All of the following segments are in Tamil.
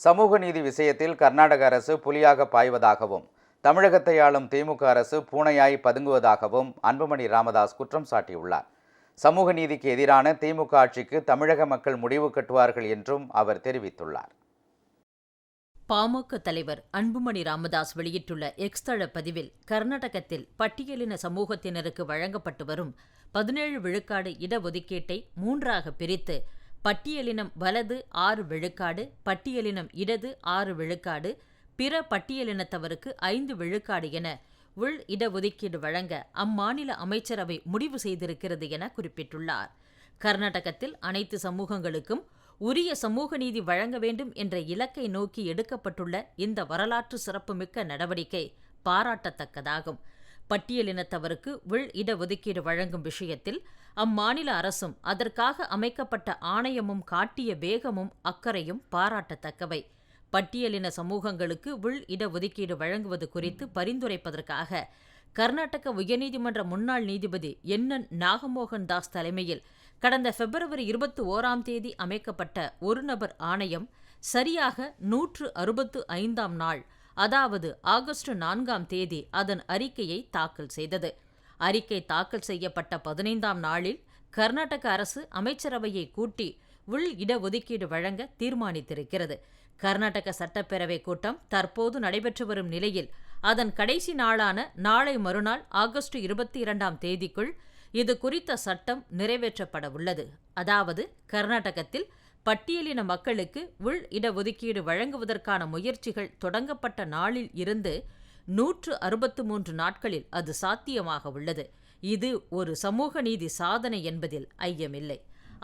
சமூக நீதி விஷயத்தில் கர்நாடக அரசு புலியாக பாய்வதாகவும் தமிழகத்தை ஆளும் திமுக அரசு பூனையாய் பதுங்குவதாகவும் அன்புமணி ராமதாஸ் குற்றம் சாட்டியுள்ளார். சமூக நீதிக்கு எதிரான திமுக ஆட்சிக்கு தமிழக மக்கள் முடிவு கட்டுவார்கள் என்றும் அவர் தெரிவித்துள்ளார். பாமக தலைவர் அன்புமணி ராமதாஸ் வெளியிட்டுள்ள எக்ஸ் தள பதிவில் கர்நாடகத்தில் பட்டியலின சமூகத்தினருக்கு வழங்கப்பட்டு வரும் பதினேழு விழுக்காடு இடஒதுக்கீட்டை மூன்றாக பிரித்து பட்டியலினம் வலது ஆறு விழுக்காடு பட்டியலினம் இடது ஆறு விழுக்காடு பிற பட்டியலினத்தவருக்கு ஐந்து விழுக்காடு என உள் இடஒதுக்கீடு வழங்க அம்மாநில அமைச்சரவை முடிவு செய்திருக்கிறது என குறிப்பிட்டுள்ளார். கர்நாடகத்தில் அனைத்து சமூகங்களுக்கும் உரிய சமூக நீதி வழங்க வேண்டும் என்ற இலக்கை நோக்கி எடுக்கப்பட்டுள்ள இந்த வரலாற்று சிறப்புமிக்க நடவடிக்கை பாராட்டத்தக்கதாகும். பட்டியலினத்தவருக்கு உள் இடஒதுக்கீடு வழங்கும் விஷயத்தில் அம்மாநில அரசும் அதற்காக அமைக்கப்பட்ட ஆணையமும் காட்டிய வேகமும் அக்கறையும் பாராட்டத்தக்கவை. பட்டியலின சமூகங்களுக்கு உள் இடஒதுக்கீடு வழங்குவது குறித்து பரிந்துரைப்பதற்காக கர்நாடக உயர்நீதிமன்ற முன்னாள் நீதிபதி என். என். நாகமோகன் தாஸ் தலைமையில் கடந்த பிப்ரவரி இருபத்தி ஓராம் தேதி அமைக்கப்பட்ட ஒரு நபர் ஆணையம் சரியாக நூற்று அறுபத்து ஐந்தாம் நாள் அதாவது ஆகஸ்ட் நான்காம் தேதி அதன் அறிக்கையை தாக்கல் செய்தது. அறிக்கை தாக்கல் செய்யப்பட்ட பதினைந்தாம் நாளில் கர்நாடக அரசு அமைச்சரவையை கூட்டி உள் இடஒதுக்கீடு வழங்க தீர்மானித்திருக்கிறது. கர்நாடக சட்டப்பேரவை கூட்டம் தற்போது நடைபெற்று வரும் நிலையில் அதன் கடைசி நாளான நாளை மறுநாள் ஆகஸ்ட் இருபத்தி இரண்டாம் தேதிக்குள் இது குறித்த சட்டம் நிறைவேற்றப்பட உள்ளது அதாவது கர்நாடகத்தில் பட்டியலின மக்களுக்கு உள் இடஒதுக்கீடு வழங்குவதற்கான முயற்சிகள் தொடங்கப்பட்ட நாளில் இருந்து நூற்று அறுபத்து மூன்று நாட்களில் அது சாத்தியமாக உள்ளது. இது ஒரு சமூக நீதி சாதனை என்பதில் ஐயமில்லை.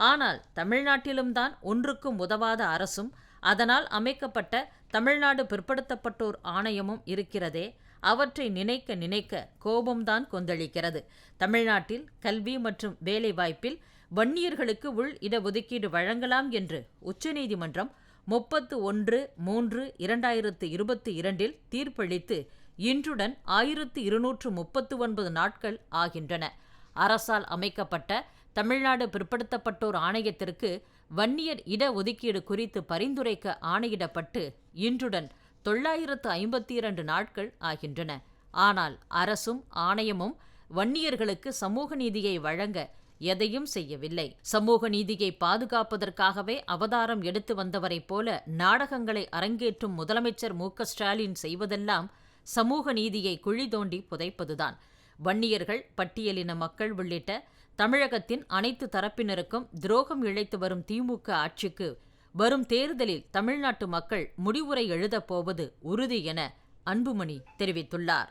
ஆனால் தமிழ்நாட்டிலும் தான் ஒன்றுக்கும் உதவாத அரசும் அதனால் அமைக்கப்பட்ட தமிழ்நாடு பிற்படுத்தப்பட்டோர் ஆணையமும் இருக்கிறதே. அவற்றை நினைக்க நினைக்க கோபம்தான் கொந்தளிக்கிறது. தமிழ்நாட்டில் கல்வி மற்றும் வேலைவாய்ப்பில் வன்னியர்களுக்கு உள் இடஒதுக்கீடு வழங்கலாம் என்று உச்சநீதிமன்றம் முப்பத்து ஒன்று மூன்று இரண்டாயிரத்து இருபத்தி இரண்டில் தீர்ப்பளித்து இன்றுடன் ஆயிரத்து இருநூற்று முப்பத்து ஒன்பது நாட்கள் ஆகின்றன. அரசால் அமைக்கப்பட்ட தமிழ்நாடு பிற்படுத்தப்பட்டோர் ஆணையத்திற்கு வன்னியர் இடஒதுக்கீடு குறித்து பரிந்துரைக்க ஆணையிடப்பட்டு இன்றுடன் தொள்ளாயிரத்து ஐம்பத்தி இரண்டு நாட்கள் ஆகின்றன. ஆனால் அரசும் ஆணையமும் வன்னியர்களுக்கு சமூக நீதியை வழங்க எதையும் செய்யவில்லை. சமூக நீதியை பாதுகாப்பதற்காகவே அவதாரம் எடுத்து வந்தவரைப் போல நாடகங்களை அரங்கேற்றும் முதலமைச்சர் மு. ஸ்டாலின் செய்வதெல்லாம் சமூக நீதியை குழி தோண்டி புதைப்பதுதான். வன்னியர்கள் பட்டியலின மக்கள் உள்ளிட்ட தமிழகத்தின் அனைத்து தரப்பினருக்கும் துரோகம் இழைத்து வரும் திமுக ஆட்சிக்கு வரும் தேர்தலில் தமிழ்நாட்டு மக்கள் முடிவுரை எழுதப் போவது உறுதி என அன்புமணி தெரிவித்துள்ளார்.